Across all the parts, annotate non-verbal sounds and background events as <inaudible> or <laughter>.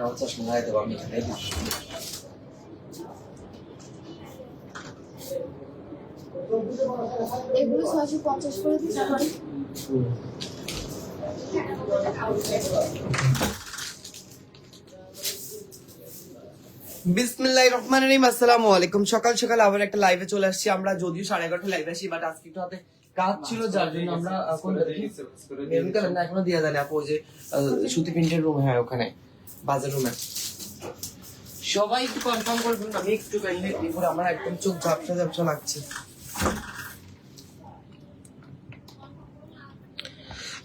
না আমি এখানে এগুলো ছয়শো পঞ্চাশ করে রহমান রহিম, আসসালামু আলাইকুম। সকাল সকাল আবার একটা লাইভে চলে আসছি আমরা, যদিও সাড়ে এগারোটা লাইভে আসি বাট আজকে একটু হাতে কাজ ছিল, যার জন্য আমরা দেখি না এখনও দিয়ে দেয় আপু, ওই যে সুতি প্রিন্টের রুম হ্যাঁ ওখানে। বাজার রুমে। সবাই একটু কনফার্ম করবেন আমি একটু এরপর আমার একদম চোখ ঝাপসা ঝাপসা লাগছে।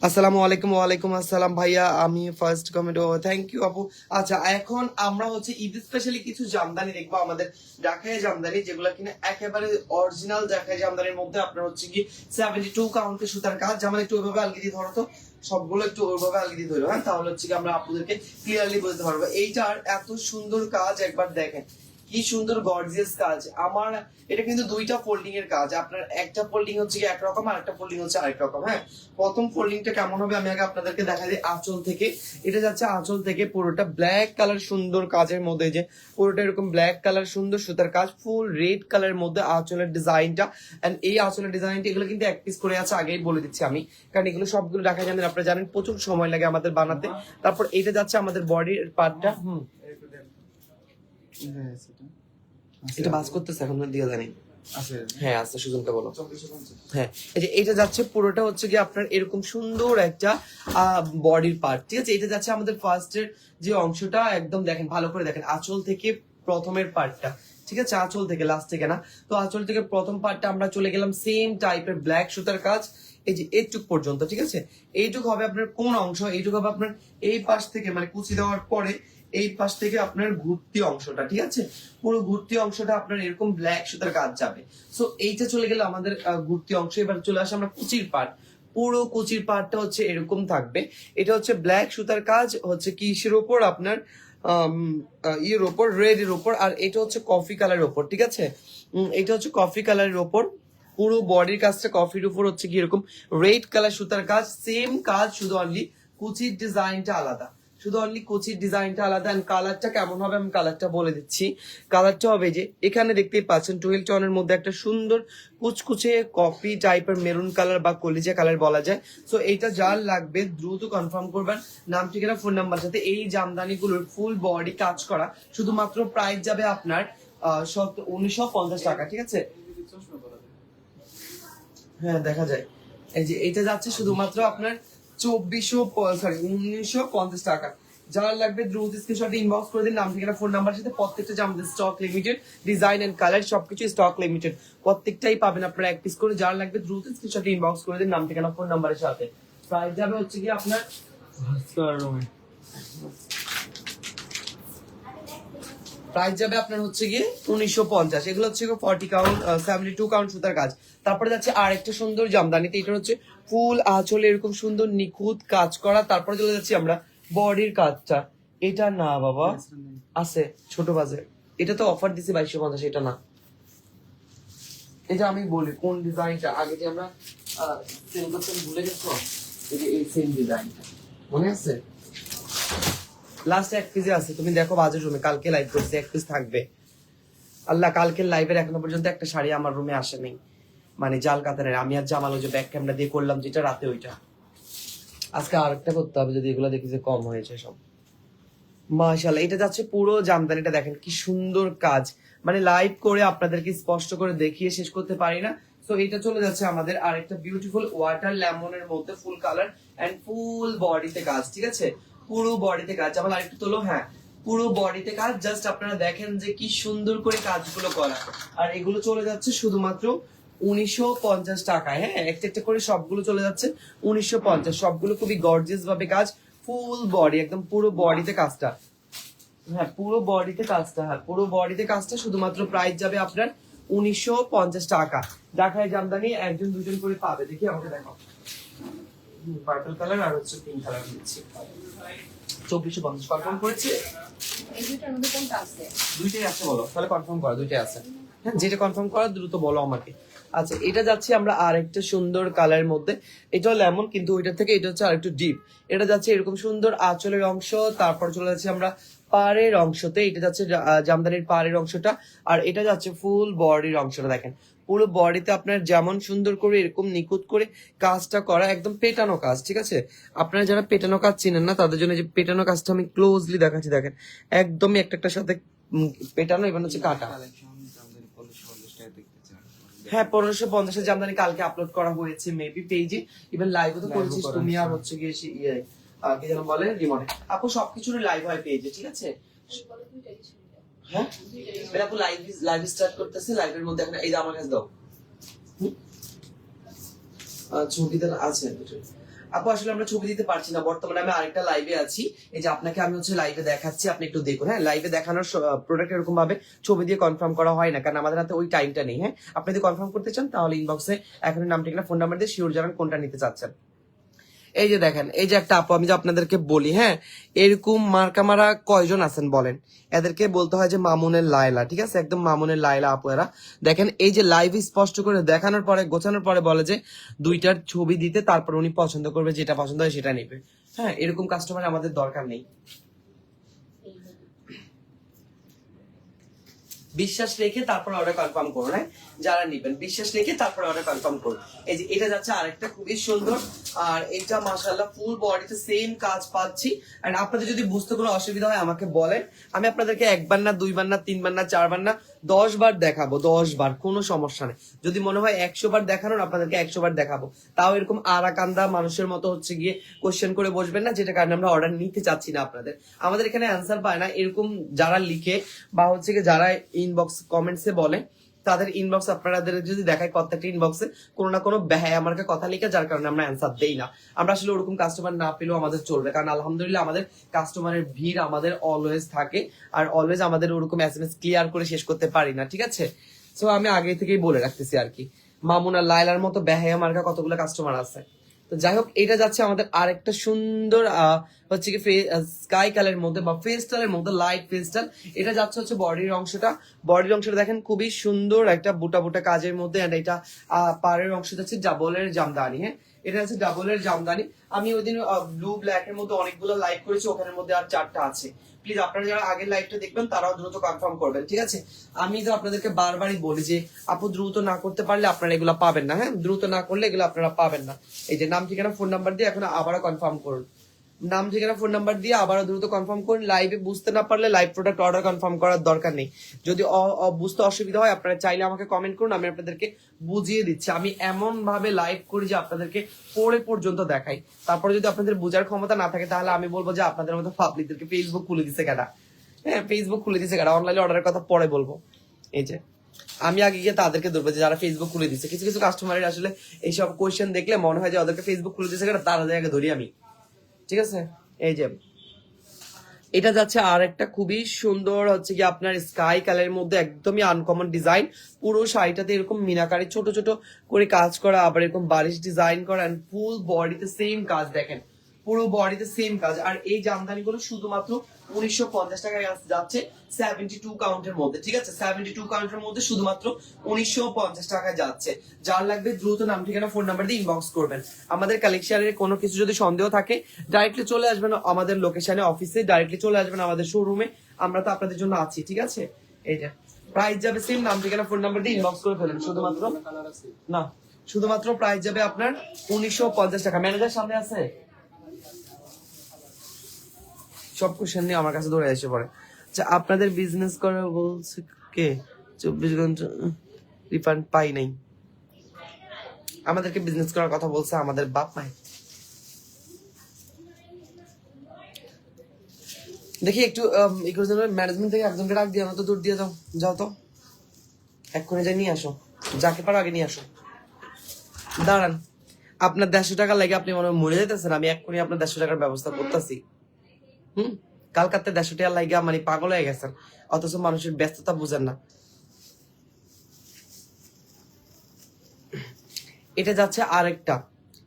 আসসালামু আলাইকুম, ওয়ালাইকুম আসসালাম ভাইয়া। আমি ফার্স্ট কমেন্ট ও থ্যাংক ইউ আপু। আচ্ছা এখন আমরা হচ্ছে ঈদ স্পেশালি কিছু জামদানি দেখব আমাদের ঢাকায় জামদানি, যেগুলো কিনা একেবারে অরিজিনাল ঢাকায় জামদানির মধ্যে আপনার হচ্ছে কি সেভেন্টি টু কাউন্টের সুতার কাজ। যেমন একটু ওইভাবে আলগি দিয়ে ধরো তো, সবগুলো একটু ওইভাবে আলগি দিয়ে ধরো হ্যাঁ? তাহলে হচ্ছে কি আমরা আপনাদেরকে ক্লিয়ারলি বলতে পারব। এইটার এত সুন্দর কাজ একবার দেখেন। কি সুন্দর গর্জিয়াস কাজ। আমার, এটা কিন্তু দুইটা ফোল্ডিং এর কাজ। আপনার একটা ফোল্ডিং হচ্ছে কি একরকম আর একটা ফোল্ডিং হচ্ছে আরেক রকম হ্যাঁ? প্রথম ফোল্ডিংটা কেমন হবে আমি আগে আপনাদেরকে দেখা দিই আঁচল থেকে। এটা যাচ্ছে আঁচল থেকে পুরোটা ব্ল্যাক কালার সুন্দর কাজের মধ্যে যে, পুরোটা এরকম ব্ল্যাক কালার সুন্দর সুতার কাজ ফুল রেড কালারের মধ্যে আঁচলের ডিজাইনটা এন্ড এই আঁচলের ডিজাইনটা এগুলো কিন্তু এক পিস করে আছে, আগেই বলে দিচ্ছি আমি। কারণ এগুলো সবগুলো দেখা যাবেন আপনারা জানেন, প্রচুর সময় লাগে আমাদের বানাতে। তারপর এটা যাচ্ছে আমাদের বডির পার্টটা হুম। এটা বাস করতেছে এখন দিয়ে জানি। হ্যাঁ আচ্ছা সুজনকে বলো। হ্যাঁ এই যে এটা যাচ্ছে পুরোটা হচ্ছে কি আপনার এরকম সুন্দর একটা বডির পার্ট ঠিক আছে? এটা যাচ্ছে আমাদের ফার্স্টের যে অংশটা একদম দেখেন ভালো করে দেখেন আঁচল থেকে প্রথমের পার্টটা ঠিক আছে? আঁচল থেকে লাস্ট থেকে না? তো আঁচল থেকে প্রথম পার্টটা আমরা চলে গেলাম সেম টাইপের ব্ল্যাক সুতার কাজ। এই যে এইটুক পর্যন্ত ঠিক আছে? এইটুক হবে আপনার কোন অংশ? এইটুক হবে আপনার এই পাশ থেকে মানে কুচি দেওয়ার পরে এই পাশ থেকে আপনার ঘুরতি অংশটা, ঠিক আছে? পুরো ঘুরতি অংশটা আপনার এরকম ব্ল্যাক সুতার কাজ যাবে। সো এইটা চলে গেলে আমাদের ঘুরতি অংশ। এবার চলে আসে আমরা কুচির পার্ট পুরো কুচির পার্টটা হচ্ছে এরকম থাকবে। এটা হচ্ছে ব্ল্যাক সুতার কাজ, হচ্ছে কিসের ওপর আপনার ইয়ের ওপর রেড এর ওপর, আর এটা হচ্ছে কফি কালারের ওপর, ঠিক আছে? এটা হচ্ছে কফি কালারের ওপর। পুরো বডির কাজটা কফির উপর হচ্ছে কি এরকম রেড কালার সুতার কাজ। সেম কাজ শুধু অনলি কুচির ডিজাইনটা আলাদা। শুধু অনলি কুচির ডিজাইনটা আলাদা এন্ড কালারটা কেমন হবে আমি কালারটা বলে দিচ্ছি। কালারটা হবে যে এখানে দেখতেই পাচ্ছেন টুয়েলভ টনের মধ্যে একটা সুন্দর কুচকুচে কফি টাইপের মেরুন কালার বা কলিজা কালার বলা যায়। সো এইটা যার লাগবে দ্রুত কনফার্ম করবেন। নাম, ঠিকানা ফোন নাম্বার সাথে এই জামদানিগুলোর ফুল বডি কাজ করা। শুধুমাত্র প্রাইস যাবে আপনার উনিশশো পঞ্চাশ টাকা, ঠিক আছে? হ্যাঁ দেখা যায়। এই যে এটা যাচ্ছে শুধুমাত্র আপনার চব্বিশশো সরি উনিশশো পঞ্চাশ টাকা। যারা লাগবে দ্রুত স্ক্রিনশট ইনবক্স করে দিন, নাম, ঠিকানা ফোন নাম্বার সাথে প্রত্যেকটা আমাদের stock limited design and colour সবকিছু স্টক লিমিটেড প্রত্যেকটাই পাবেন আপনারা এক পিস করে। যারা লাগবে দ্রুত স্ক্রিনশট ইনবক্স করে দিন, নাম, ঠিকানা ফোন নাম্বারের সাথে। প্রাইস যাবে হচ্ছে কি আপনার? প্রাইস যাবে আপনার হচ্ছে গিয়ে উনিশশো পঞ্চাশ। এগুলো হচ্ছে forty count seventy two count সুতার কাজ। তারপরে যাচ্ছে আরেকটা সুন্দর জামদানিতে এটা হচ্ছে ফুল আঁচলে এরকম সুন্দর নিখুঁত কাজ করা। তারপরে চলে যাচ্ছি আমরা বডির কাজটা। এটা না বাবা। আছে ছোট বাজে এটা তো অফার দিছি বাইশশো পঞ্চাশ এটা না। এটা আমি বলি কোন ডিজাইনটা? আগে যে আমরা সেল করতাম ভুলে গেছো এই সেম ডিজাইনটা মনে আছে? লাস্ট এক আছে, তুমি দেখো বাজেট রুমে কালকে লাইভ করছি, এক পিস থাকবে। আল্লাহ, কালকের লাইভের এখনও পর্যন্ত একটা শাড়ি আমার রুমে মানে জাল আমি আর যে ক্যামেরা দিয়ে করলাম, যেটা রাতে ওইটা। আজকে আরেকটা করতে হবে, যদি এগুলো দেখি যে কম হয়েছে সব। এটা যাচ্ছে পুরো জামদানিটা দেখেন কি সুন্দর কাজ। মানে লাইভ করে আপনাদেরকে স্পষ্ট করে দেখিয়ে শেষ করতে পারি না। তো এটা চলে যাচ্ছে আমাদের আরেকটা বিউটিফুল ওয়াটার লেমনের মধ্যে ফুল কালার এন্ড ফুল বডিতে কাজ, ঠিক আছে? পুরো বডিতে কাজ। যেমন আরেকটু তোলো হ্যাঁ পুরো বডিতে কাজ জাস্ট আপনারা দেখেন যে কি সুন্দর করে কাজগুলো করা। আর এগুলো চলে যাচ্ছে শুধুমাত্র উনিশশো পঞ্চাশ হ্যাঁ একটা একটা করে সবগুলো চলে যাচ্ছে উনিশশো পঞ্চাশ। সবগুলো খুবই গর্জিয়াস ভাবে কাজ ফুল বডি একদম পুরো বডিতে কাজটা। হ্যাঁ পুরো বডিতে কাজটা হ্যাঁ পুরো বডিতে কাজটা শুধুমাত্র প্রাইস যাবে আপনার উনিশশো পঞ্চাশ টাকা। দেখায় জামদানি, একজন দুজন করে পাবে। দেখি আমাকে দেখো পার্পল কালার আর হচ্ছে পিঙ্ক কালার দিচ্ছি চব্বিশশো পঞ্চাশ কনফার্ম করেছি? দুইটাই আছে বলো। তাহলে কনফার্ম করো দুইটাই আছে। হ্যাঁ। যেটা কনফার্ম করা দ্রুত বলো আমাকে। আচ্ছা এটা যাচ্ছে আমরা আরেকটা সুন্দর কালারের মধ্যে। এটা লেমন কিন্তু ওইটা থেকে এটা হচ্ছে আরেকটু ডিপ এটা যাচ্ছে এরকম সুন্দর আঁচলের অংশ তারপর চলে যাচ্ছে আমরা পাড়ের অংশতে এটা যাচ্ছে জামদানির পাড়ের অংশটা আর এটা যাচ্ছে ফুল বডির অংশটা দেখেন। পুরো বডিতে আপনার যেমন সুন্দর করে এরকম নিখুঁত করে কাজটা করা একদম পেটানো কাজ ঠিক আছে? আপনারা যারা পেটানো কাজ চিনেন না তাদের জন্য যে পেটানো কাজটা আমি ক্লোজলি দেখাচ্ছি দেখেন। একদমই একটা একটার সাথে পেটানো এবং হচ্ছে কাটা। হ্যাঁ পনেরোশো পঞ্চাশের জামদানি কালকে আপলোড করা হয়েছে মেবি পেজে ইভেন লাইভও তো করেছিস তুমি আর হচ্ছে গিয়ে ইয়ে। কি যেন বলে, রিমনে। আপু সবকিছুর লাইভ হয় পেজে ঠিক আছে? হ্যাঁ? আপু লাইভ লাইভ স্টার্ট করতেছে লাইভের মধ্যে এখন এই আমার কাছে দাও? ছবিতে আছে আপু, আসলে আমরা ছবি দিতে পারছি না, বর্তমানে আমি আরেকটা লাইভে আছি। এই যে আপনাকে আমি হচ্ছে লাইভে দেখাচ্ছি, আপনি একটু দেখুন। হ্যাঁ লাইভে দেখানোর প্রোডাক্ট এরকম ভাবে ছবি দিয়ে কনফার্ম করা হয় না, কারণ আমাদের হাতে ওই টাইমটা নেই হ্যাঁ? আপনি যদি কনফার্ম করতে চান, তাহলে ইনবক্সে এখন নাম ঠিকানা ফোন নাম্বার দিয়ে শিওর জানান কোনটা নিতে চাচ্ছেন। এই যে দেখেন, এই যে একটা আপু, আমি যে আপনাদেরকে বলি হ্যাঁ এরকম মার্কা মারা কয়জন আছেন বলেন? এদেরকে বলতে হয় যে মামুনের লাইলা ঠিক আছে? একদম মামুনের লাইলা আপু এরা। দেখেন, এই যে লাইভ স্পষ্ট করে দেখানোর পরে, গোছানোর পরে বলে যে দুইটার ছবি দিতে, তারপর উনি পছন্দ করবে, যেটা পছন্দ হয় সেটা নেবে। হ্যাঁ এরকম কাস্টমার আমাদের দরকার নেই। বিশ্বাস রেখে তারপর অর্ডার কনফার্ম করুন যারা নিবেন, বিশ্বাস রেখে তারপর অর্ডার কনফার্ম করুন এই যে, এটা যাচ্ছে আরেকটা খুবই সুন্দর, আর এটা মাসাল্লাহ ফুল বডিতে সেম কাজ পাচ্ছি। আর আপনাদের যদি বুঝতে কোনো অসুবিধা হয়, আমাকে বলেন। আমি আপনাদেরকে একবার না, দুইবার না, তিনবার না, চারবার না দশ বার দেখাবো, দশ বার, কোনো সমস্যা নেই। যদি মনে হয় একশো বার দেখানোর, আপনাদেরকে একশো বার দেখাবো। তাও এরকম আরাকান্দা মানুষের মতো হচ্ছে গিয়ে কোয়েশ্চেন করে বসবেন না, যেটা কারণে আমরা অর্ডার নিতে চাচ্ছি না আপনাদের। আমাদের এখানে অ্যান্সার পায় না, এরকম যারা লিখে বা হচ্ছে গিয়ে যারা ইনবক্স কমেন্টসে বলে তাদের ইনবক্স আপনাদের যদি দেখায় প্রত্যেকটা ইনবক্সে কোনো না কোনো ব্যয় আমাকে কথা লিখে, যার কারণে আমরা অ্যান্সার দেই না। আমরা আসলে ওরকম কাস্টমার না পেলেও আমাদের চলবে। কারণ আলহামদুলিল্লাহ আমাদের কাস্টমারের ভিড় আমাদের অলওয়েজ থাকে। আর অলওয়েজ আমাদের ওরকম এস এম এস ক্লিয়ার করে শেষ করতে পারি না, ঠিক আছে? সো আমি আগে থেকেই বলে রাখতেছি আর কি। মামুনা লাইলার মতো বেহায়া মার্কা কতগুলো কাস্টমার আছে? তো যাই হোক এটা যাচ্ছে আমাদের আর একটা সুন্দর হচ্ছে কি স্কাই কালারের মধ্যে বা ফেস্টালের মধ্যে লাইট ফেস্টাল এটা যাচ্ছে হচ্ছে বডির অংশটা। বডির অংশটা দেখেন খুবই সুন্দর একটা বুটা বুটা কাজের মধ্যে and এটা পাড়ের অংশ যাচ্ছে ডাবলের জামদানি হ্যাঁ? এটা হচ্ছে ডাবলের জামদানি। আমি ওই দিন ব্লু ব্ল্যাক এর মধ্যে অনেকগুলো লাইভ করেছি, ওখানের মধ্যে আর চারটা আছে। প্লিজ আপনারা যারা আগের লাইভটা দেখবেন, তারাও দ্রুত কনফার্ম করবেন, ঠিক আছে? আমি তো আপনাদেরকে বারবারই বলি যে, আপু দ্রুত না করতে পারলে আপনারা এগুলো পাবেন না হ্যাঁ? দ্রুত না করলে এগুলো আপনারা পাবেন না। এই যে নাম, ঠিকানা ফোন নাম্বার দিয়ে এখন আবারও কনফার্ম করুন। নাম, ঠিকানা ফোন নাম্বার দিয়ে আবারও দ্রুত কনফার্ম করুন। লাইভে বুঝতে না পারলে লাইভ প্রোডাক্ট অর্ডার কনফার্ম করার দরকার নেই। যদি বুঝতে অসুবিধা হয়, আপনারা চাইলে আমাকে কমেন্ট করুন, আমি আপনাদেরকে বুঝিয়ে দিচ্ছি। আমি এমন ভাবে লাইভ করি যে আপনাদেরকে পড়ে পর্যন্ত দেখাই। তারপরে যদি আপনাদের বোঝার ক্ষমতা না থাকে, তাহলে আমি বলব যে আপনাদের মতো পাবলিকদেরকে ফেসবুক খুলে দিছে কেনা? হ্যাঁ ফেসবুক খুলে দিছে কেনা? অনলাইনে অর্ডারের কথা পরে বলব। এই যে, আমি আগে গিয়ে তাদেরকে ধরবো যে যারা ফেসবুক খুলে দিচ্ছে কিছু কিছু কাস্টমারের আসলে এইসব কোয়েশ্চেন দেখলে মনে হয় যে ওদেরকে ফেসবুক খুলে দিচ্ছে কেন? তারা জায়গায় ধরি আমি। ঠিক আছে? এই যে, এটা যাচ্ছে আর একটা খুবই সুন্দর হচ্ছে কি আপনার স্কাই কালারের মধ্যে একদমই আনকমন ডিজাইন পুরো শাড়িটাতে এরকম মিনাকারি ছোট ছোট করে কাজ করা, আবার এরকম বারিশ ডিজাইন করা অ্যান্ড ফুল বডিতে সেম কাজ দেখেন। পুরো বডিতে সেম কাজ। আর এই জামদানিগুলো শুধুমাত্র উনিশশো পঞ্চাশ টাকায় যাচ্ছে সেভেন্টি টু কাউন্টের মধ্যে, ঠিক আছে? সেভেন্টি টু কাউন্টের মধ্যে শুধুমাত্র উনিশশো পঞ্চাশ টাকায় যাচ্ছে। যার লাগবে দ্রুত নাম, ঠিকানা ফোন নাম্বার দিয়ে ইনবক্স করবেন। আমাদের কালেকশনের কোনো কিছু যদি সন্দেহ থাকে ডাইরেক্টলি চলে আসবেন আমাদের লোকেশনে অফিসে ডাইরেক্টলি চলে আসবেন আমাদের শোরুমে আমরা তো আপনাদের জন্য আছি, ঠিক আছে? এই যে প্রাইস যাবে সেম নাম, ঠিকানা ফোন নাম্বার দিয়ে ইনবক্স করে ফেলেন। শুধুমাত্র না, শুধুমাত্র প্রাইস যাবে আপনার উনিশশো পঞ্চাশ টাকা। ম্যানেজার সামনে আছে? সব কোশ্চেন নিয়ে আমার কাছে ধরে এসে পড়ে। আচ্ছা আপনাদের বিজনেস করে বলছে কে চব্বিশ ঘণ্টা রিফান্ড পাই নাই? আমাদেরকে বিজনেস করার কথা বলছে আমাদের বাপ মাই দেখি একটু ম্যানেজমেন্ট থেকে একজনকে ডাক দিয়ে তো দূর দিয়ে দাও। যাও তো। এক্ষুনি যাই, নিয়ে আসো। যাকে পারো আগে নিয়ে আসো। দাঁড়ান। আপনার দেড়শো টাকা লাগে, আপনি মনে হয় মরে যেতেছেন। আমি এক্ষুনি আপনার দেড়শো টাকার ব্যবস্থা করতেছি। হুম? কালকাতে দেড়শো টাকা লাইগা মানে পাগল হয়ে গেছেন। অথচ মানুষের ব্যস্ততা বুঝেন না। এটা যাচ্ছে আরেকটা।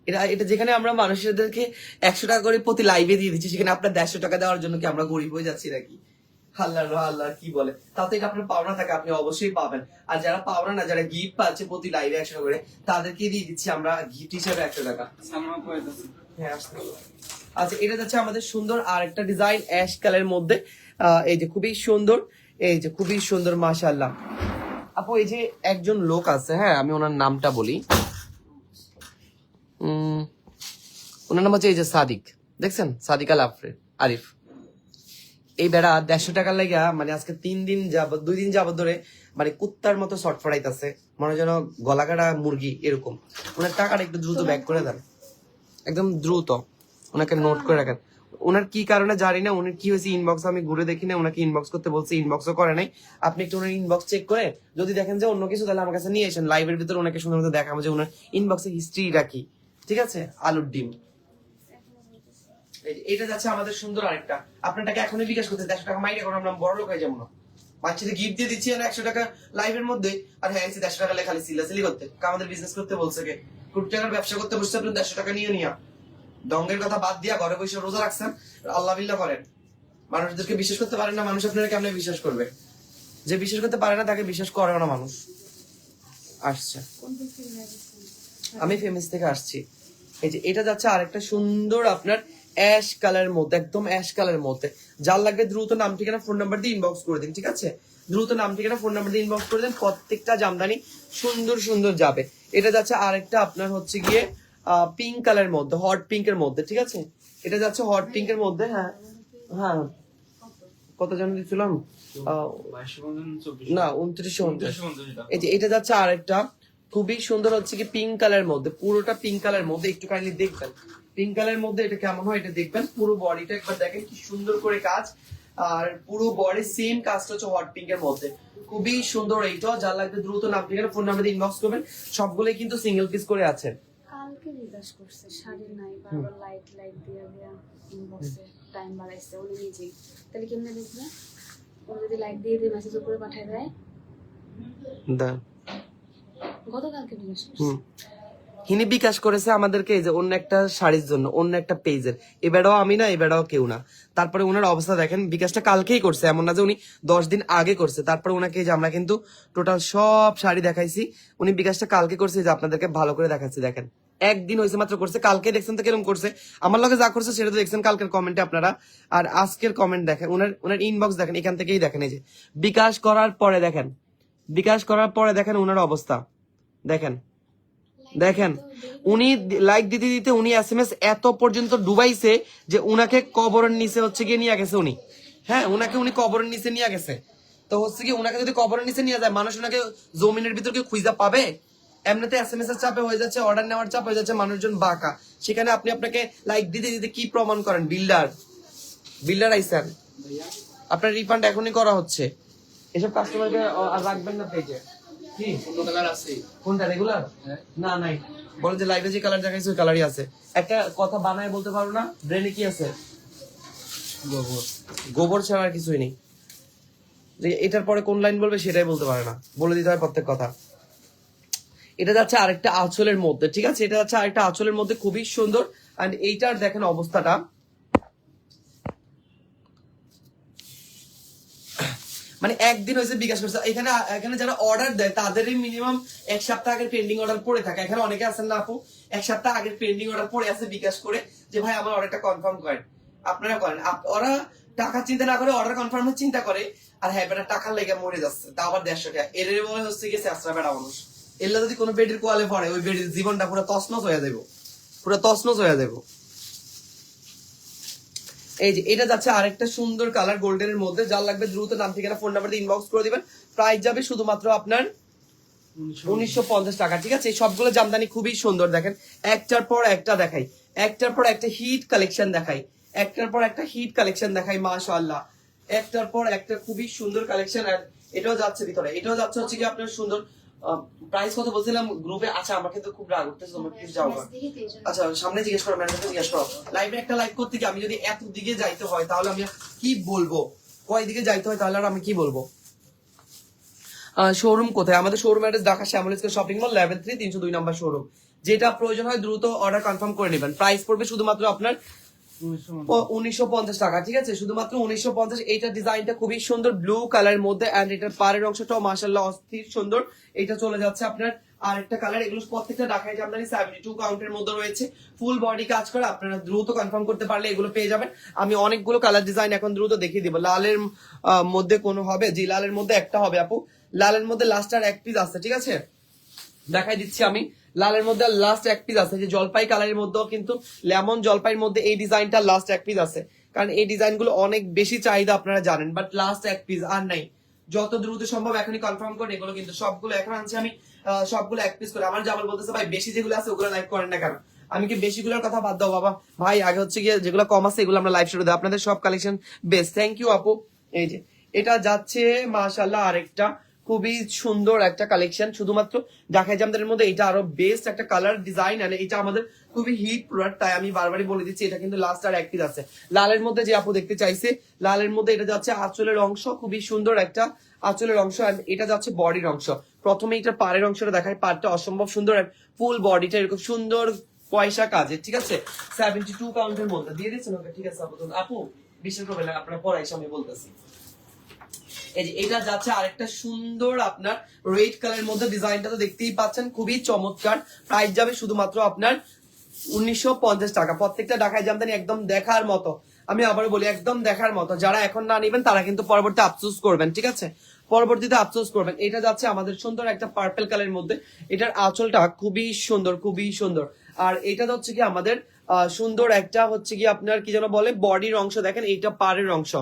এটা এটা যেখানে আমরা মানুষদেরকে একশো টাকা করে প্রতি লাইভে দিয়ে দিচ্ছি সেখানে আপনার দেড়শো টাকা দেওয়ার জন্য কি আমরা গরিব হয়ে যাচ্ছি নাকি? আল্লাহ আল্লাহ কি বলে? তাতে এটা আপনার পাওনা থাকে আপনি অবশ্যই পাবেন। আর যারা পাওনা না যারা গিফট পাচ্ছে প্রতি লাইভে একশো করে তাদেরকে দিয়ে দিচ্ছি আমরা গিফট হিসেবে একশো টাকা। হ্যাঁ আসতে। আচ্ছা এটা যাচ্ছে আমাদের সুন্দর আর একটা ডিজাইন অ্যাশ কালারের মধ্যে এই যে খুবই সুন্দর, এই যে খুবই সুন্দর, মাশাআল্লাহ। আপু, এই যে একজন লোক আছে হ্যাঁ আমি ওনার নামটা বলি। ওনার নাম হচ্ছে এই যে সাদিক। দেখছেন? সাদিক আল আফরে, আরিফ। এই বেড়া দেড়শো টাকার লাগা মানে আজকে তিন দিন যাবত দুই দিন যাবত ধরে মানে কুত্তার মতো শর্ট ফড়াইতেছে। মনে যেন গলা কাটা মুরগি, এরকম। ওনার টাকাটা একটু দ্রুত ব্যাক করে দেন। একদম দ্রুত। ওনাকে নোট করে রাখেন। ওনার কি কারণে জানি না উনি কি হয়েছে ইনবক্স আমি ঘুরে দেখি না ওনাকে ইনবক্স করতে বলছি ইনবক্সও করে নাই। আপনি একটু ওনার ইনবক্স চেক করে যদি দেখেন যে অন্য কিছু তাহলে আমার কাছে নিয়ে আসেন। লাইভের ভিতরে ওনাকে সুন্দর মতো দেখাবো যে ওনার ইনবক্সে হিস্ট্রিটা কি। ঠিক আছে? আলুর ডিম। এটা যাচ্ছে আমাদের সুন্দর আরেকটা। আপনার টাকা এখনই বিকাশ করতে দেড়শো টাকা মাইনে করে আমরা বড় লোক হয়ে যাব না। বাচ্চাদের গিফট দিয়ে দিচ্ছি আর একশো টাকা লাইভের মধ্যে। আর হ্যাঁ এসে দেড়শো টাকা লেখা সিলাসিলি করতে। আমাদের বিজনেস করতে বলছে কে। কোটি টাকার ব্যবসা করতে বসছে আপনি দেড়শো টাকা নিয়ে নিয়া। ডঙ্গের কথা বাদ দিয়া ঘরে বসে রোজা রাখছেন, আল্লাহ বিল্লাহ করেন। মানুষদেরকে বিশ্বাস করতে পারেন না, মানুষ আপনারা কেমনে বিশ্বাস করবে? যে বিশ্বাস করতে পারে না, তাকে বিশ্বাস করে না মানুষ। আসছে? আমি ফেমিস থেকে আসছি। এই যে এটা যাচ্ছে আরেকটা সুন্দর আপনার অ্যাশ কালারের মধ্যে, একদম অ্যাশ কালারের মধ্যে। যার লাগবে দ্রুত নাম, ঠিকানা ফোন নাম্বার দিয়ে ইনবক্স করে দিন, ঠিক আছে? দ্রুত নাম, ঠিকানা ফোন নাম্বার দিয়ে ইনবক্স করে দিন, প্রত্যেকটা জামদানি সুন্দর সুন্দর যাবে। এটা যাচ্ছে আরেকটা আপনার হচ্ছে গিয়ে পিঙ্ক কালারের মধ্যে হট পিঙ্কের মধ্যে ঠিক আছে? এটা যাচ্ছে হট পিঙ্কের মধ্যে হ্যাঁ। হ্যাঁ। কত জন দিচ্ছিলাম আহ, না উনত্রিশশো উনত্রিশ এই যে এটা যাচ্ছে আরেকটা। খুবই সুন্দর হচ্ছে কি পিঙ্ক কালার মধ্যে পুরোটা পিঙ্ক কালার মধ্যে একটু কাইন্ডলি দেখবেন। পিঙ্ক কালার মধ্যে এটা কেমন হয় এটা দেখবেন পুরো বডিটা একবার দেখেন কি সুন্দর করে কাজ। আর পুরো বডি সেম কাজটা হচ্ছে হট পিঙ্ক এর মধ্যে। খুবই সুন্দর এইটা যার লাগবে দ্রুত নাম ঠিকানা ফোন নাম্বার দিয়ে ইনবক্স করবেন। সবগুলোই কিন্তু সিঙ্গেল পিস করে আছে। বিকাশ করছে শাড়ি নাই বারবার লাইট লাইট দিয়ে দিয়া ইনবক্সে টাইম বাড়াইছে উনি নিজেই তাহলে কেমনে দেখবে? ও যদি লাইট দিয়ে দিয়ে মেসেজ উপরে পাঠায় দেয়? গতকালকে জিজ্ঞাসা করছে হিনি বিকাশ করেছে আমাদেরকে এই যে অন্য একটা শাড়ির জন্য, অন্য একটা পেজের এবারেও আমি না, এবারেও কেউ না। তারপরে ওনার অবস্থা দেখেন, বিকাশটা কালকেই করছে, এমন না যে উনি দশ দিন আগে করছে। তারপরে ওনাকে যে আমরা কিন্তু টোটাল সব শাড়ি দেখাইছি, উনি বিকাশটা কালকে করছে যে আপনাদেরকে ভালো করে দেখাচ্ছি, দেখেন। একদিন হয়েছে মাত্র করছে, কালকে দেখছেন তো কীরকম করছে। আমার লগে যা করছে সেটা তো দেখছেন কালকের কমেন্টে আপনারা। আর আজকের কমেন্ট দেখেন ওনার ওনার ইনবক্স দেখেন, এখান থেকেই দেখেন এই যে। বিকাশ করার পরে দেখেন, বিকাশ করার পরে দেখেন ওনার অবস্থা। দেখেন দেখেন, উনি লাইক দিতে দিতে উনি এস এম এস এত পর্যন্ত ডুবাইছে যে উনাকে কবরের নিচে হচ্ছে গিয়ে নিয়ে গেছে উনি। হ্যাঁ উনাকে উনি কবরের নিচে নিয়ে গেছে। তো হচ্ছে কি উনাকে যদি কবরের নিচে নিয়ে যায়, মানুষ উনাকে জমিনের ভিতর কি খুঁজা পাবে? এমনিতে এস এম এস এর চাপে হয়ে যাচ্ছে অর্ডার নেওয়ার চাপ হয়ে যাচ্ছে, মানুষজন বাঁকা। সেখানে আপনি আপনাকে লাইক দিতে দিতে কি প্রমাণ করেন? বিল্ডার বিল্ডার আইসেন আপনার রিফান্ড এখনই করা হচ্ছে। এসব কাস্টমারকে রাখবেন না পেজে কি? কোনটা রেগুলার না নাই। বলে যে লাইভে যে কালার দেখাইছে ওই কালারই আছে। একটা কথা বানায় বলতে পারো না ব্রেনে কি আছে? গোবর। গোবর ছাড়া আর কিছুই নেই। যে এটার পরে কোন লাইন বলবে সেটাই বলতে পারে না। বলে দিতে হয় প্রত্যেক কথা। এটা যাচ্ছে আরেকটা আঁচলের মধ্যে ঠিক আছে? এটা যাচ্ছে আরেকটা আঁচলের মধ্যে খুবই সুন্দর। এইটার দেখেন অবস্থাটা। মানে একদিন হয়েছে বিকাশ করছে। এখানে এখানে যারা অর্ডার দেয়, তাদেরই মিনিমাম এক সপ্তাহ আগের পেন্ডিং অর্ডার পড়ে থাকে। এখানে অনেকে আছেন না আপু? এক সপ্তাহ আগের পেন্ডিং অর্ডার পড়ে আছে বিকাশ করে যে, ভাই, আমার অর্ডারটা কনফার্ম করেন। আপনারা করেন। ওরা টাকা চিন্তা না করে অর্ডার কনফার্মের চিন্তা করে। আর হ্যাঁ বেটা, টাকার লেগে মরে যাচ্ছে। তা আবার দেড়শো টাকা। এর বলে হচ্ছে গেছে আশ্রা বেড়া মানুষ। এলে যদি কোনো বেডির কোয়ালে পড়ে, ওই বেডির জীবনটা পুরো তছনছ হয়ে যাব পুরো তছনছ হয়ে যাব এই যে, এটা যাচ্ছে আরেকটা সুন্দর কালার গোল্ডেনের মধ্যে। যার লাগবে দ্রুত নাম ঠিকানা ফোন নাম্বার দিয়ে ইনবক্স করে দিবেন। প্রাইস যাবে শুধুমাত্র আপনার উনিশশো পঞ্চাশ টাকা, ঠিক আছে? সবগুলো জামদানি খুবই সুন্দর, দেখেন। একটার পর একটা দেখাই। একটার পর একটা হিট কালেকশন দেখাই। একটার পর একটা হিট কালেকশন দেখাই, মাশাআল্লাহ। একটার পর একটা খুবই সুন্দর কালেকশন আর এটাও যাচ্ছে ভিতরে। এটাও যাচ্ছে হচ্ছে কি আপনার সুন্দর প্রাইস কত বলছিলাম গ্রুপে আচ্ছা আমার কিন্তু খুব রাগ উঠতেছে তোমরা প্লিজ যাও। আচ্ছা সামনে জিজ্ঞেস করো ম্যানেজারকে জিজ্ঞেস করো। লাইভে একটা লাইভ করতে গিয়ে আমি যদি এত দিকে যাইতে হয় তাহলে আমি কি বলব? কয় দিকে যাইতে হয় তাহলে আর আমি কি বলব? শোরুম কোথায়? আমাদের showroom address Dhaka Shyamal shopping mall level three তিনশো দুই নম্বর শোরুম যেটা প্রয়োজন হয় দ্রুত অর্ডার কনফার্ম করে নেবেন। প্রাইস পড়বে শুধুমাত্র আপনার উনিশশো পঞ্চাশ। টাকা ঠিক আছে? শুধুমাত্র উনিশশো পঞ্চাশ এইটা ডিজাইনটা খুবই সুন্দর ব্লু কালারের মধ্যে অ্যান্ড এটার পাড়ের অংশটাও মাসাল্লাহ অস্থির সুন্দর। এটা চলে যাচ্ছে আপনার আরেকটা কালার এগুলো প্রত্যেকটা ঢাকায় জামদানি সেভেন্টি টু কাউন্টের মধ্যে রয়েছে। ফুল বডি কাজ করে আপনারা দ্রুত কনফার্ম করতে পারলে এগুলো পেয়ে যাবেন। আমি অনেকগুলো কালার ডিজাইন এখন দ্রুত দেখিয়ে দিব। লালের মধ্যে কোনো হবে? জি লালের মধ্যে একটা হবে আপু। লালের মধ্যে লাস্ট আর এক পিস আছে ঠিক আছে? দেখাই দিচ্ছি আমি। লালের মধ্যে লাস্ট এক পিস আছে। যে জলপাই কালারের মধ্যেও কিন্তু লেমন জলপাইয়ের মধ্যে এই ডিজাইনটা লাস্ট এক পিস আছে। কারণ এই ডিজাইনগুলো অনেক বেশি চাহিদা আপনারা জানেন বাট লাস্ট এক পিস আর নাই। যত দ্রুত সম্ভব এখনই কনফার্ম করেন এগুলো কিন্তু সবগুলো এখন আনছি আমি সবগুলো এক পিস করে। আমার জামাল বলতেছে, ভাই, বেশি যেগুলো আছে, ওগুলো লাইভ করেন না কেন? আমি কি বেশিগুলোর কথা বাদ দাও, বাবা? ভাই, আগে হচ্ছে গিয়ে যেগুলো কম আছে, এগুলো আমরা লাইভ শুরু দেয় আপনাদের সব কালেকশন বেস্ট থ্যাংক ইউ আপু। এই যে, এটা যাচ্ছে মাশাল্লাহ আরেকটা। খুবই সুন্দর একটা কালেকশন শুধুমাত্র ঢাকায় জামদারের মধ্যে এটা আরও বেস্ট একটা কালার ডিজাইন আর এটা আমাদের খুবই হিট প্রোডাক্ট তাই আমি বারবারই বলে দিচ্ছি, এটা কিন্তু লাস্ট আর একটির আছে। লালের মধ্যে যে আপু দেখতে চাইছে, লালের মধ্যে এটা যাচ্ছে আঁচলের অংশ, খুবই সুন্দর একটা আঁচলের অংশ and এটা যাচ্ছে বডির অংশ। প্রথমে এটা পাড়ের অংশটা দেখায় পাড়টা অসম্ভব সুন্দর ফুল বডিটা এরকম সুন্দর পয়সা কাজে, ঠিক আছে? সেভেন্টি টু কাউন্টের মধ্যে। দিয়ে দিচ্ছেন ওকে? ঠিক আছে আপু, বিশ্বাস করবেন আপনার পড়াই আমি বলতেছি। যে এটা যাচ্ছে আরেকটা সুন্দর আপনার রেড কালারের মধ্যে ডিজাইনটা তো দেখতেই পাচ্ছেন, খুবই চমৎকার। প্রাইস যাবে শুধুমাত্র আপনার উনিশশো পঞ্চাশ টাকা। প্রত্যেকটা ঢাকায় জামদানি একদম দেখার মতো। আমি আবারও বলি, একদম দেখার মতো। যারা এখন না নিবেন, তারা কিন্তু পরবর্তী আফসোস করবেন, ঠিক আছে? পরবর্তীতে আফসোস করবেন। এটা যাচ্ছে আমাদের সুন্দর একটা পার্পল কালারের মধ্যে। এটার আঁচলটা খুবই সুন্দর খুবই সুন্দর। আর এটা হচ্ছে কি আমাদের সুন্দর একটা হচ্ছে কি আপনার কি যেন বলে বডির অংশ। দেখেন, এইটা পাড়ের অংশ।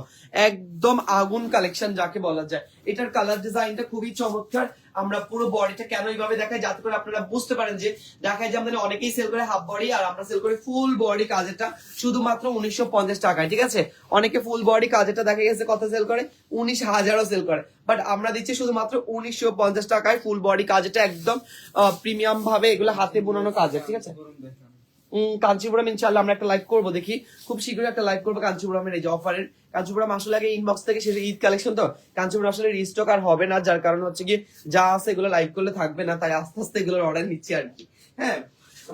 একদম আগুন কালেকশন যাকে বলা যায়। এটার কালার ডিজাইনটা খুবই চমৎকার। আমরা পুরো বডিটা কেন এইভাবে দেখাই, যাতে করে আপনারা বুঝতে পারেন যে দেখায় যে আমাদের অনেকেই সেল করে হাফ বডি আর আমরা সেল করি ফুল বডি কাজেরটা, শুধুমাত্র উনিশশো পঞ্চাশ টাকায়, ঠিক আছে? অনেকে ফুল বডি কাজেরটা দেখা গেছে কত সেল করে, উনিশ হাজারও সেল করে। বাট আমরা দিচ্ছি শুধুমাত্র উনিশশো পঞ্চাশ টাকায় ফুল বডি কাজেরটা, একদম প্রিমিয়াম ভাবে এগুলো হাতে বোনানো কাজের, ঠিক আছে? কাঞ্চিপুরম ইনশাল্লাহ আমরা একটা লাইভ করব, দেখি। খুব শীঘ্রই একটা লাইভ করব কাঞ্চিপুরমের এই যে অফারের কাঞ্চিপুরম আসলে আগে ইনবক্স থেকে শেষে ঈদ কালেকশন তো, কাঞ্চিপুরম আসলে রিস্টক আর হবে না, যার কারণ হচ্ছে কি যা আছে এগুলো লাইভ করলে থাকবে না, তাই আস্তে আস্তে এগুলোর অর্ডার নিচ্ছি আর কি। হ্যাঁ?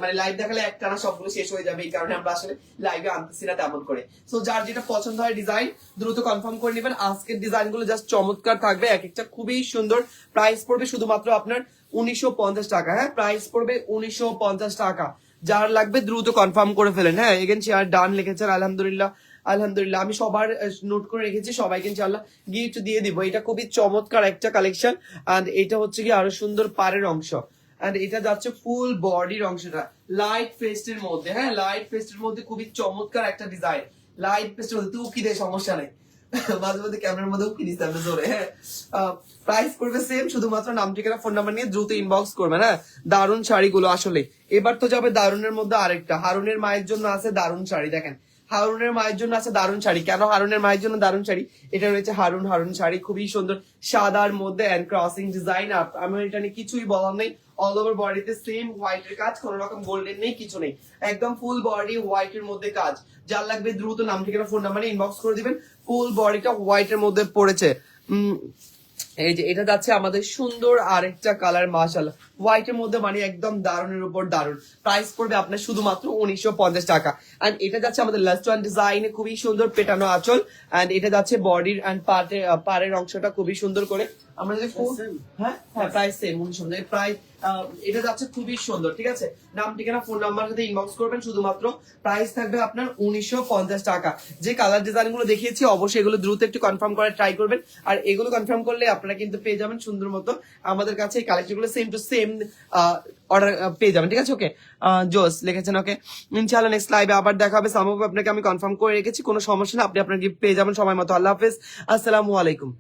মানে লাইভ দেখালে একটানা সবগুলো শেষ হয়ে যাবে, এই কারণে আমরা আসলে লাইভে আনতেছি না তেমন করে। সো যার যেটা পছন্দ হয় ডিজাইন দ্রুত কনফার্ম করে নেবেন। আজকের ডিজাইনগুলো জাস্ট চমৎকার থাকবে, এক একটা খুবই সুন্দর। প্রাইস পড়বে শুধুমাত্র আপনার উনিশশো পঞ্চাশ টাকা হ্যাঁ? প্রাইস পড়বে উনিশশো পঞ্চাশ টাকা। যার লাগবে দ্রুত কনফার্ম করে ফেলেন। হ্যাঁ এগেন চেয়ার ডান লিখেছেন আলহামদুলিল্লাহ আলহামদুলিল্লাহ। আমি সবার নোট করে রেখেছি, সবাইকে ইনশাআল্লাহ গিফট দিয়ে দিব। এটা খুবই চমৎকার একটা কালেকশন এন্ড এটা হচ্ছে কি আরও সুন্দর পাড়ের অংশ। এন্ড এটা যাচ্ছে ফুল বডির অংশটা। লাইট পেস্টের মধ্যে হ্যাঁ লাইট পেস্টের মধ্যে খুবই চমৎকার একটা ডিজাইন লাইট পেস্টের মধ্যে দেয় সমস্যা নেই। <laughs> মাঝে মধ্যে ক্যামেরার মধ্যে উকি দিতে জোরে হ্যাঁ। প্রাইস পড়বে সেম শুধুমাত্র নাম, ঠিকানা ফোন নাম্বার নিয়ে দ্রুত ইনবক্স হ্যাঁ। দারুণ শাড়িগুলো আসলে। এবার তো যাবে দারুনের মধ্যে আরেকটা। হারুনের মায়ের জন্য আছে দারুণ শাড়ি, দেখেন। হারুনের মায়ের জন্য আছে দারুণ শাড়ি। কেন হারুনের মায়ের জন্য দারুণ শাড়ি? এটা রয়েছে হারুন হারুন শাড়ি, খুবই সুন্দর। সাদার মধ্যে এন্ড ক্রসিং ডিজাইন আপ আমি এটা নিয়ে কিছুই বলার নেই। অল ওভার বডিতে সেম হোয়াইট এর কাজ, কোনো রকম গোল্ডেন নেই, কিছু নেই। একদম ফুল বডি হোয়াইট এর মধ্যে কাজ। যার লাগবে দ্রুত নাম, ঠিকানা ফোন নাম্বারে ইনবক্স করে দিবেন। ফুল বডিটা হোয়াইট এর মধ্যে পড়েছে। এই যে এটা যাচ্ছে আমাদের সুন্দর আরেকটা কালার মাশাল হোয়াইট এর মধ্যে মানে একদম দারুনের উপর দারুণ প্রাইস পড়বে আপনার শুধুমাত্র উনিশশো পঞ্চাশ টাকা। এন্ড এটা যাচ্ছে আমাদের লাস্ট ওয়ান ডিজাইনে খুবই সুন্দর পেটানো আঁচল। এন্ড এটা যাচ্ছে বডির এন্ড পাটের পাড়ের অংশটা খুবই সুন্দর করে। আমরা যদি হ্যাঁ হ্যাঁ প্রাইস সেম উনিশশো প্রায় এটা যাচ্ছে খুবই সুন্দর ঠিক আছে? নাম ঠিকানা ফোন নাম্বার সাথে ইনবক্স করবেন শুধুমাত্র প্রাইস থাকবে আপনার উনিশশো পঞ্চাশ টাকা। যে কালার ডিজাইনগুলো দেখিয়েছি অবশ্যই এগুলো দ্রুত একটু কনফার্ম করে ট্রাই করবেন। আর এগুলো কনফার্ম করলে আপনারা কিন্তু পেয়ে যাবেন সুন্দর মতো আমাদের কাছে এই কালেকশনগুলো সেম টু সেম অর্ডার পেয়ে যাবেন, ঠিক আছে? ওকে জোস লিখেছেন ওকে ইনশাআল্লাহ নেক্সট লাইভে আবার দেখা হবে। সামভাবে আপনাকে আমি কনফার্ম করে রেখেছি, কোনো সমস্যা না, আপনি আপনার গিফট পেয়ে যাবেন সময় মতো। আল্লাহ হাফেজ। আসসালামু আলাইকুম।